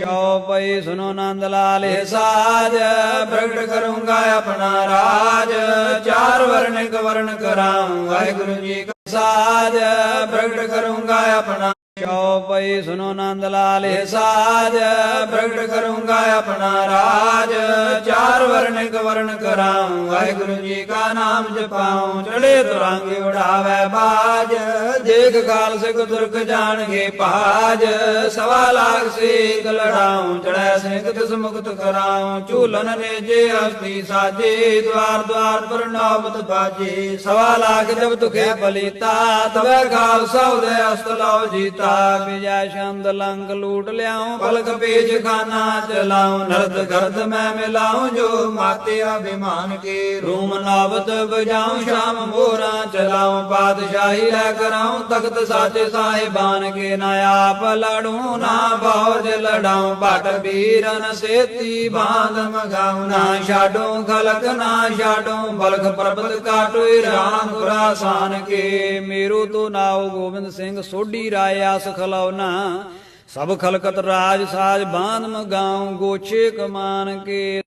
ਚੌਪਈ ਸੁਨੋ ਨੰਦ ਲਾਲੇ ਸਾਜ? ਪ੍ਰਗਟ ਕਰੂੰਗਾ ਆਪਣਾ ਰਾਜ। ਚਾਰ ਵਰਣ ਇੱਕ ਵਰਣ ਕਰਾਉ ਵਾਹਿਗੁਰੂ ਜੀ ਕਾ ਸਾਜ। ਪ੍ਰਗਟ ਕਰੂੰਗਾ ਆਪਣਾ ਚੌਪਈ ਸੁਨੋ ਨੰਦ ਲਾਲੇ ਸਾਜ, ਪ੍ਰਗਟ ਕਰੂੰਗਾ ਆਪਣਾ ਰਾਜ। ਚਾਰ ਵਰਨ ਇੱਕ ਵਰਨ ਕਰਾਉ, ਵਾਹਿਗੁਰੂ ਜੀ ਕਾ ਨਾਮ ਜਪਾਉ ਚੜੇ ਤੁਰਾਂਗੇ ਉਡਾਵੇ ਬਾਜ। ਦੇਖ ਕਾਲ ਸਿਕ ਤੁਰਕ ਜਾਣਗੇ ਭਾਜ ਸਵਾ ਲਾਖ ਸੇਕ ਲੜਾਉ ਚੜੈ ਸਿੰਘ ਤਿਸ ਮੁਕਤ ਕਰਾਉ। ਝੂਲਨ ਨੇ ਜੇ ਹਸਤੀ ਸਾਜੇ, ਦਵਾਰ ਦਵਾਰ ਪਰ ਨੌਬਤ ਬਾਜੇ। ਸਵਾ ਲਾਖ ਜਬ ਤੁਖੇ ਬਲੀਤਾ, ਤਵੇ ਖਾਲਸਾ ਉਦੇ ਅਸਤ ਲਾਓ ਜੀਤਾ ਵਿਜੈ ਸ਼ੰਦ ਲੰਗ ਲੂਟ ਲਿਆਉ ਪਲਕ ਪੇਜ ਖਾਨਾ ਚਲਾਉ, ਨਰਦ ਗਰਦ ਮੈਂ ਮਿਲਾਉ, ਜੋ ਮਾਤੇ ਅਭਿਮਾਨ ਕੇ ਰੂਮ ਨਾਵਤ ਬਜਾਉ ਸ਼ਾਮ ਮੋਰਾ ਚਲਾਉ ਪਾਤਸ਼ਾਹੀ ਲੈ ਕਰਾਉ, ਤਖਤ ਸਾਚੇ ਸਾਹਿਬਾਨ ਕੇ ਨਾ ਆਪ ਲੜੂ, ਨਾ ਬੌਜ ਲੜਾਉ, ਭਟ ਵੀਰਨ ਸੇਤੀ ਬਾਂਧ ਮਗਾਉ, ਨਾ ਛਾਡੋ ਖਲਕ, ਨਾ ਛਾਡੋ ਬਲਖ ਪਰਬਤ ਕਾਟੋ ਰਾਮ ਗੁਰਾਸਾਨ ਕੇ। ਮੇਰੂ ਤੋ ਨਾਉ ਗੋਬਿੰਦ ਸਿੰਘ ਸੋਢੀ ਰਾਏ, ਆਸ ਸਭ ਖਲਕਤ ਰਾਜ ਸਾਜ ਬਾਂਧ ਮਗਾਉ ਗੋਛੇ ਕਮਾਨ ਕੇ।